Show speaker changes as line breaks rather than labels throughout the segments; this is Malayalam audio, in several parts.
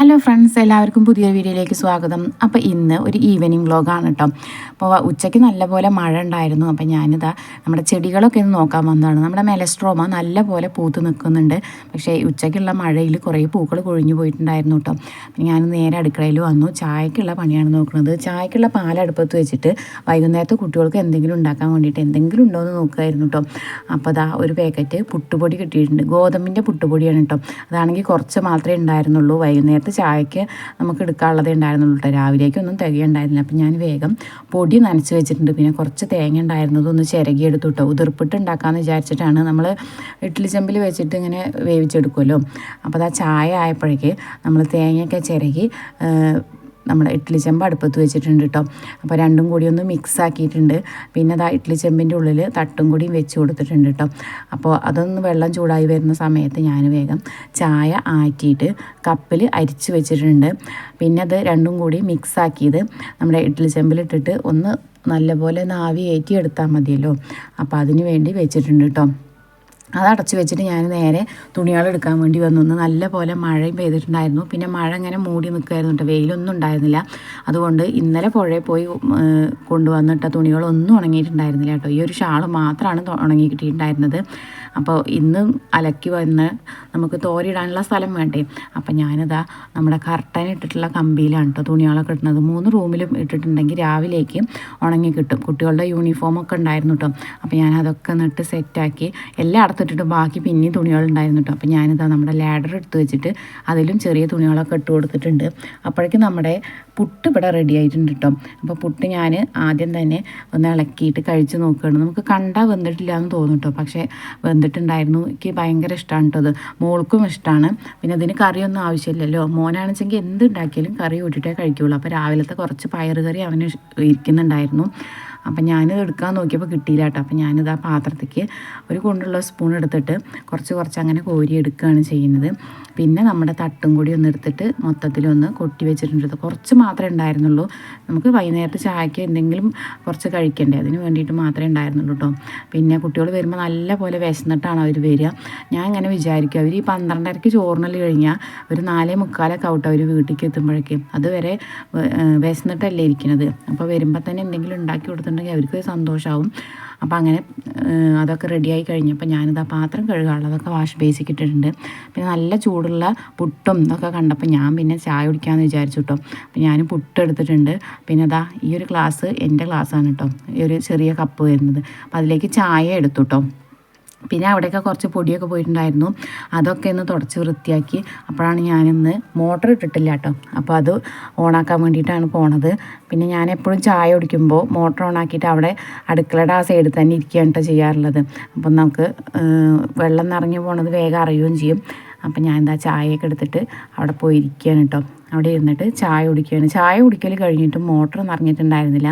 ഹലോ ഫ്രണ്ട്സ് എല്ലാവർക്കും പുതിയ വീഡിയോയിലേക്ക് സ്വാഗതം. അപ്പോൾ ഇന്ന് ഒരു ഈവനിങ് വ്ലോഗാണ് കേട്ടോ അപ്പോൾ ഉച്ചയ്ക്ക് നല്ലപോലെ മഴ ഉണ്ടായിരുന്നു. അപ്പോൾ ഞാനിതാ നമ്മുടെ ചെടികളൊക്കെ ഒന്ന് നോക്കാൻ വന്നതാണ്. നമ്മുടെ മെലസ്ട്രോമ നല്ലപോലെ പൂത്ത് നിൽക്കുന്നുണ്ട്. പക്ഷേ ഉച്ചയ്ക്കുള്ള മഴയിൽ കുറേ പൂക്കൾ കൊഴിഞ്ഞു പോയിട്ടുണ്ടായിരുന്നു കേട്ടോ അപ്പം ഞാൻ നേരെ അടുക്കളയിൽ വന്നു. ചായക്കുള്ള പണിയാണ് നോക്കുന്നത്. ചായക്കുള്ള പാലടുപ്പത്ത് വെച്ചിട്ട് വൈകുന്നേരത്തെ കുട്ടികൾക്ക് എന്തെങ്കിലും ഉണ്ടാക്കാൻ വേണ്ടിയിട്ട് എന്തെങ്കിലും ഉണ്ടോ എന്ന് നോക്കുമായിരുന്നു കേട്ടോ അപ്പോൾ അതാ ഒരു പാക്കറ്റ് പുട്ടുപൊടി കിട്ടിയിട്ടുണ്ട്. ഗോതമ്പിന്റെ പുട്ടുപൊടിയാണ് കേട്ടോ അതാണെങ്കിൽ കുറച്ച് മാത്രമേ ഉണ്ടായിരുന്നുള്ളൂ. വൈകുന്നേരത്തെ ചായക്ക് നമുക്ക് എടുക്കാനുള്ളതേ ഉണ്ടായിരുന്നുള്ളൂ കേട്ടോ രാവിലേക്കൊന്നും തികയുണ്ടായിരുന്നില്ല. അപ്പം ഞാൻ വേഗം പൊടി നനച്ച് വെച്ചിട്ടുണ്ട്. പിന്നെ കുറച്ച് തേങ്ങ ഉണ്ടായിരുന്നതൊന്ന് ചിരകി എടുത്തു കേട്ടോ ഉതിർപ്പിട്ട് ഉണ്ടാക്കാമെന്ന് വിചാരിച്ചിട്ടാണ് നമ്മൾ ഇഡ്ഡലി ചെമ്പിൽ വെച്ചിട്ട് ഇങ്ങനെ വേവിച്ചെടുക്കുമല്ലോ. അപ്പോൾ അത് ആ ചായ ആയപ്പോഴേക്ക് നമ്മൾ തേങ്ങയൊക്കെ ചിരകി നമ്മുടെ ഇഡ്ഡലി ചെമ്പ് അടുപ്പത്ത് വെച്ചിട്ടുണ്ട് കേട്ടോ അപ്പോൾ രണ്ടും കൂടി ഒന്ന് മിക്സ് ആക്കിയിട്ടുണ്ട്. പിന്നെ അതാ ഇഡ്ഡലി ചെമ്പിന്റെ ഉള്ളിൽ തട്ടും കൂടിയും വെച്ച് കൊടുത്തിട്ടുണ്ട് കേട്ടോ അപ്പോൾ അതൊന്ന് വെള്ളം ചൂടായി വരുന്ന സമയത്ത് ഞാൻ വേഗം ചായ ആറ്റിയിട്ട് കപ്പിൽ അരിച്ച് വെച്ചിട്ടുണ്ട്. പിന്നെ അത് രണ്ടും കൂടി മിക്സ് ആക്കിയത് നമ്മുടെ ഇഡ്ഡലി ചെമ്പിലിട്ടിട്ട് ഒന്ന് നല്ലപോലെ നാവി ഏറ്റി എടുത്താൽ മതിയല്ലോ. അപ്പോൾ അതിന് വേണ്ടി വെച്ചിട്ടുണ്ട് കേട്ടോ അത് അടച്ചു വെച്ചിട്ട് ഞാൻ നേരെ തുണികൾ എടുക്കാൻ വേണ്ടി വന്നു. നല്ല പോലെ മഴയും പെയ്തിട്ടുണ്ടായിരുന്നു. പിന്നെ മഴ ഇങ്ങനെ മൂടി നിൽക്കുമായിരുന്നു കേട്ടോ. വെയിലൊന്നും ഉണ്ടായിരുന്നില്ല. അതുകൊണ്ട് ഇന്നലെ പുഴയിൽ പോയി കൊണ്ടുവന്നിട്ട തുണികളൊന്നും ഉണങ്ങിയിട്ടുണ്ടായിരുന്നില്ല കേട്ടോ. ഈ ഒരു ഷാൾ മാത്രമാണ് ഉണങ്ങി കിട്ടിയിട്ടുണ്ടായിരുന്നത്. അപ്പോൾ ഇന്ന് അലക്കി വന്ന് നമുക്ക് തോരിടാനുള്ള സ്ഥലം വേണ്ടേ? അപ്പം ഞാനിതാ നമ്മുടെ കർട്ടൻ ഇട്ടിട്ടുള്ള കമ്പിയിലാണ് കേട്ടോ തുണികളൊക്കെ ഇടുന്നത്. മൂന്ന് റൂമിലും ഇട്ടിട്ടുണ്ടെങ്കിൽ രാവിലേക്ക് ഉണങ്ങി കിട്ടും. കുട്ടികളുടെ യൂണിഫോമൊക്കെ ഉണ്ടായിരുന്നു കേട്ടോ. അപ്പോൾ ഞാൻ അതൊക്കെ നിട്ട് സെറ്റാക്കി എല്ലാം അടത്തിട്ടിട്ട് ബാക്കി പിന്നെയും തുണികളുണ്ടായിരുന്നു കേട്ടോ. അപ്പോൾ ഞാനിതാ നമ്മുടെ ലാഡർ എടുത്ത് വെച്ചിട്ട് അതിലും ചെറിയ തുണികളൊക്കെ ഇട്ട് കൊടുത്തിട്ടുണ്ട്. അപ്പോഴേക്കും നമ്മുടെ പുട്ട് ഇവിടെ റെഡി ആയിട്ടുണ്ട് കേട്ടോ. അപ്പോൾ പുട്ട് ഞാൻ ആദ്യം തന്നെ ഒന്ന് ഇളക്കിയിട്ട് കഴിച്ച് നോക്കുകയാണ്. നമുക്ക് കണ്ടാൽ വെന്തിട്ടില്ല എന്ന് തോന്നുന്നു കേട്ടോ. പക്ഷേ വെന്തിട്ടുണ്ടായിരുന്നു. എനിക്ക് ഭയങ്കര ഇഷ്ടമാണ് കേട്ടോ അത്. മോൾക്കും ഇഷ്ടമാണ് പിന്നെ അതിന് കറിയൊന്നും ആവശ്യമില്ലല്ലോ. മോനാണെച്ചെങ്കിൽ എന്ത് ഉണ്ടാക്കിയാലും കറി കൂട്ടിയിട്ടേ കഴിക്കുകയുള്ളൂ അപ്പോൾ രാവിലത്തെ കുറച്ച് പയറുകറി അവന് ഇരിക്കുന്നുണ്ടായിരുന്നു. അപ്പം ഞാനിത് എടുക്കാൻ നോക്കിയപ്പോൾ കിട്ടിയില്ല കേട്ടോ. അപ്പം ഞാനിത് ആ പാത്രത്തേക്ക് ഒരു കൊണ്ടുള്ള സ്പൂൺ എടുത്തിട്ട് കുറച്ച് കുറച്ച് അങ്ങനെ കോരി എടുക്കുകയാണ് ചെയ്യുന്നത്. പിന്നെ നമ്മുടെ തട്ടും കൂടി ഒന്ന് എടുത്തിട്ട് മൊത്തത്തിലൊന്ന് കൊട്ടി വെച്ചിട്ടുണ്ട്. കുറച്ച് മാത്രമേ ഉണ്ടായിരുന്നുള്ളൂ. നമുക്ക് വൈകുന്നേരത്തെ ചായക്ക് എന്തെങ്കിലും കുറച്ച് കഴിക്കണ്ടേ? അതിന് വേണ്ടിയിട്ട് മാത്രമേ ഉണ്ടായിരുന്നുള്ളൂ കേട്ടോ പിന്നെ കുട്ടികൾ വരുമ്പോൾ നല്ല പോലെ വിശന്നിട്ടാണ് അവർ വരിക. ഞാൻ ഇങ്ങനെ വിചാരിക്കും. അവർ ഈ പന്ത്രണ്ടരയ്ക്ക് ചോറിനൽ കഴിഞ്ഞാൽ ഒരു നാലേ മുക്കാലൊക്കെ ഔട്ട് അവർ വീട്ടിലേക്ക് എത്തുമ്പോഴേക്കും. അതുവരെ വിശന്നിട്ടല്ലേ ഇരിക്കുന്നത് അപ്പോൾ വരുമ്പോൾ തന്നെ എന്തെങ്കിലും ഉണ്ടാക്കി കൊടുത്തിട്ടുണ്ടെങ്കിൽ അവർക്ക് സന്തോഷമാവും അപ്പോൾ അങ്ങനെ അതൊക്കെ റെഡിയായി കഴിഞ്ഞപ്പോൾ ഞാനിത് ആ പാത്രം കഴുകാനുള്ളതൊക്കെ വാഷ് ബേസിക്ക് ഇട്ടിട്ടുണ്ട്. പിന്നെ നല്ല ചൂടുള്ള പുട്ടും ഇതൊക്കെ കണ്ടപ്പോൾ ഞാൻ പിന്നെ ചായ കുടിക്കാമെന്ന് വിചാരിച്ചു കേട്ടോ അപ്പോൾ ഞാൻ പുട്ട് എടുത്തിട്ടുണ്ട്. പിന്നെ അതാ ഈ ഒരു ഗ്ലാസ് എന്റെ ഗ്ലാസ്സാണ് കേട്ടോ ഈ ഒരു ചെറിയ കപ്പ് വരുന്നത്. അപ്പോൾ അതിലേക്ക് ചായ എടുത്തു കേട്ടോ പിന്നെ അവിടെയൊക്കെ കുറച്ച് പൊടിയൊക്കെ പോയിട്ടുണ്ടായിരുന്നു. അതൊക്കെ ഒന്ന് തുടച്ച് വൃത്തിയാക്കി. അപ്പോഴാണ് ഞാനിന്ന് മോട്ടർ ഇട്ടിട്ടില്ല കേട്ടോ. അപ്പോൾ അത് ഓണാക്കാൻ വേണ്ടിയിട്ടാണ് പോണത്. പിന്നെ ഞാൻ എപ്പോഴും ചായ കുടിക്കുമ്പോൾ മോട്ടർ ഓണാക്കിയിട്ട് അവിടെ അടുക്കളയുടെ ആ സൈഡിൽ തന്നെ ഇരിക്കുകയാണ് കേട്ടോ ചെയ്യാറുള്ളത്. അപ്പം നമുക്ക് വെള്ളം നിറഞ്ഞു പോണത് വേഗം അറിയുകയും ചെയ്യും. അപ്പം ഞാൻ എന്താ ചായയൊക്കെ എടുത്തിട്ട് അവിടെ പോയി ഇരിക്കുകയാണ് കേട്ടോ അവിടെ ഇരുന്നിട്ട് ചായ കുടിക്കുകയാണ്. ചായ കുടിക്കൽ കഴിഞ്ഞിട്ടും മോട്ടർ നിറഞ്ഞിട്ടുണ്ടായിരുന്നില്ല.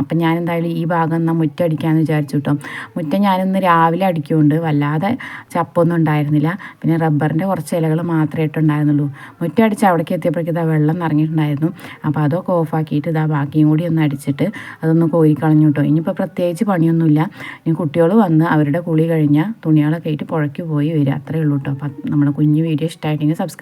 അപ്പം ഞാൻ എന്തായാലും ഈ ഭാഗം എന്നാൽ മുറ്റടിക്കാമെന്ന് വിചാരിച്ചു കേട്ടോ മുറ്റം ഞാനിന്ന് രാവിലെ അടിക്കുകൊണ്ട് വല്ലാതെ ചപ്പൊന്നും ഉണ്ടായിരുന്നില്ല. പിന്നെ റബ്ബറിന്റെ കുറച്ച് ഇലകൾ മാത്രമേ ഇട്ടുണ്ടായിരുന്നുള്ളൂ. മുറ്റം അടിച്ച് അവിടേക്ക് എത്തിയപ്പോഴേക്കും ഇതാ വെള്ളം നിറഞ്ഞിട്ടുണ്ടായിരുന്നു. അപ്പോൾ അതൊക്കെ ഓഫാക്കിയിട്ട് ഇതാ ബാക്കിയും കൂടി ഒന്ന് അടിച്ചിട്ട് അതൊന്ന് കോരിക്കളഞ്ഞു കേട്ടോ ഇനിയിപ്പോൾ പ്രത്യേകിച്ച് പണിയൊന്നുമില്ല. ഇനി കുട്ടികൾ വന്ന് അവരുടെ കുളി കഴിഞ്ഞാൽ തുണികളൊക്കെ ആയിട്ട് പുഴയ്ക്ക് പോയി വരിക. അത്രയേ ഉള്ളൂ കേട്ടോ അപ്പം നമ്മുടെ കുഞ്ഞു വീഡിയോ ഇഷ്ടമായിട്ടെങ്കിൽ സബ്സ്ക്രൈബ്